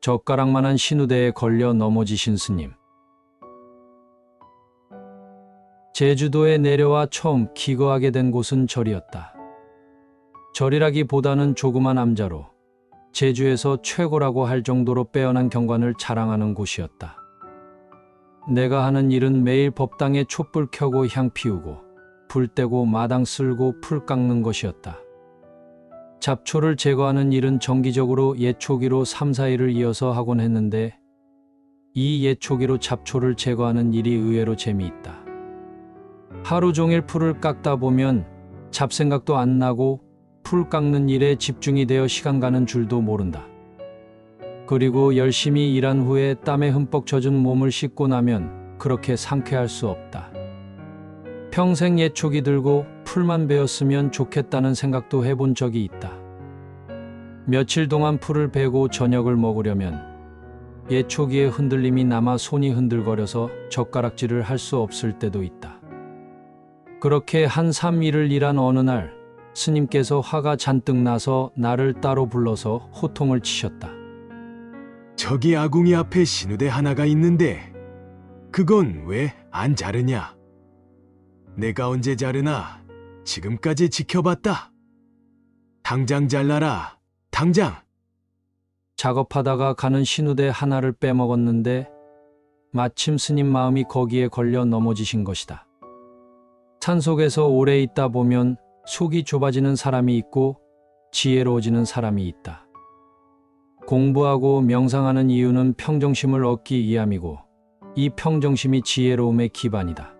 젓가락만한 신우대에 걸려 넘어지신 스님. 제주도에 내려와 처음 기거하게 된 곳은 절이었다. 절이라기보다는 조그만 암자로 제주에서 최고라고 할 정도로 빼어난 경관을 자랑하는 곳이었다. 내가 하는 일은 매일 법당에 촛불 켜고 향 피우고 불 떼고 마당 쓸고 풀 깎는 것이었다. 잡초를 제거하는 일은 정기적으로 예초기로 3, 4일을 이어서 하곤 했는데 이 예초기로 잡초를 제거하는 일이 의외로 재미있다. 하루 종일 풀을 깎다 보면 잡생각도 안 나고 풀 깎는 일에 집중이 되어 시간 가는 줄도 모른다. 그리고 열심히 일한 후에 땀에 흠뻑 젖은 몸을 씻고 나면 그렇게 상쾌할 수 없다. 평생 예초기 들고 풀만 베었으면 좋겠다는 생각도 해본 적이 있다. 며칠 동안 풀을 베고 저녁을 먹으려면 예초기에 흔들림이 남아 손이 흔들거려서 젓가락질을 할 수 없을 때도 있다. 그렇게 한 3일을 일한 어느 날 스님께서 화가 잔뜩 나서 나를 따로 불러서 호통을 치셨다. 저기 아궁이 앞에 신우대 하나가 있는데 그건 왜 안 자르냐? 내가 언제 자르나 지금까지 지켜봤다. 당장 잘라라. 당장. 작업하다가 가는 신우대 하나를 빼먹었는데 마침 스님 마음이 거기에 걸려 넘어지신 것이다. 산속에서 오래 있다 보면 속이 좁아지는 사람이 있고 지혜로워지는 사람이 있다. 공부하고 명상하는 이유는 평정심을 얻기 위함이고 이 평정심이 지혜로움의 기반이다.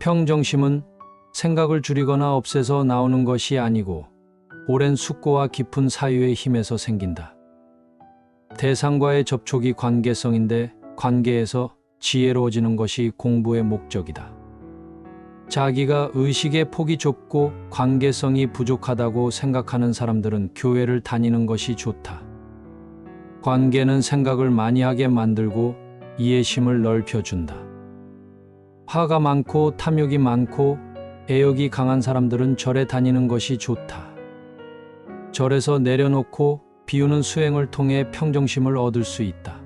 평정심은 생각을 줄이거나 없애서 나오는 것이 아니고 오랜 숙고와 깊은 사유의 힘에서 생긴다. 대상과의 접촉이 관계성인데 관계에서 지혜로워지는 것이 공부의 목적이다. 자기가 의식의 폭이 좁고 관계성이 부족하다고 생각하는 사람들은 교회를 다니는 것이 좋다. 관계는 생각을 많이 하게 만들고 이해심을 넓혀준다. 화가 많고 탐욕이 많고 애욕이 강한 사람들은 절에 다니는 것이 좋다. 절에서 내려놓고 비우는 수행을 통해 평정심을 얻을 수 있다.